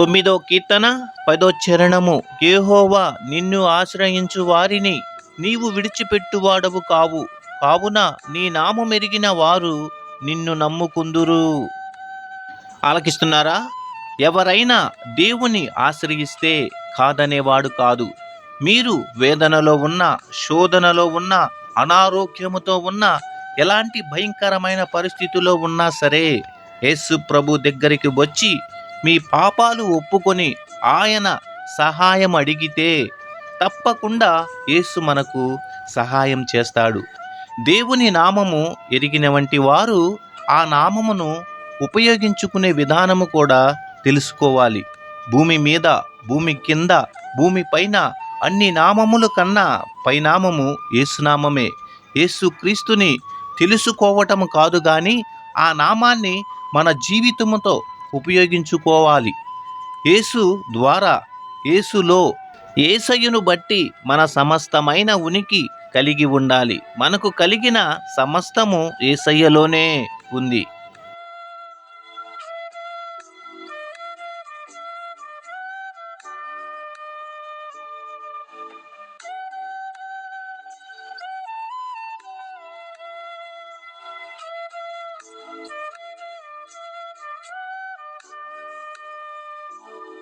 తొమ్మిదో కీర్తన పదో చరణము. ఏహోవా నిన్ను ఆశ్రయించు వారిని నీవు విడిచిపెట్టువాడవు కావు. కావున నీ నామమెరిగిన వారు నిన్ను నమ్ముకుందురు. ఆలకిస్తున్నారా? ఎవరైనా దేవుని ఆశ్రయిస్తే కాదనేవాడు కాదు. మీరు వేదనలో ఉన్న శోధనలో ఉన్న అనారోగ్యముతో ఉన్న ఎలాంటి భయంకరమైన పరిస్థితిలో ఉన్నా సరే యేసు ప్రభు దగ్గరికి వచ్చి మీ పాపాలు ఒప్పుకొని ఆయన సహాయం అడిగితే తప్పకుండా యేసు మనకు సహాయం చేస్తాడు. దేవుని నామము ఎరిగిన వంటి వారు ఆ నామమును ఉపయోగించుకునే విధానము కూడా తెలుసుకోవాలి. భూమి మీద భూమి కింద భూమి పైన అన్ని నామముల కన్నా పైనామము యేసునామమే యేసు క్రీస్తుని తెలుసుకోవటం కాదు కానీ ఆ నామాన్ని మన జీవితముతో ఉపయోగించుకోవాలి. యేసు ద్వారా యేసులో ఏసయ్యను బట్టి మన సమస్తమైన ఉనికి కలిగి ఉండాలి. మనకు కలిగిన సమస్తము ఏసయ్యలోనే ఉంది. Bye.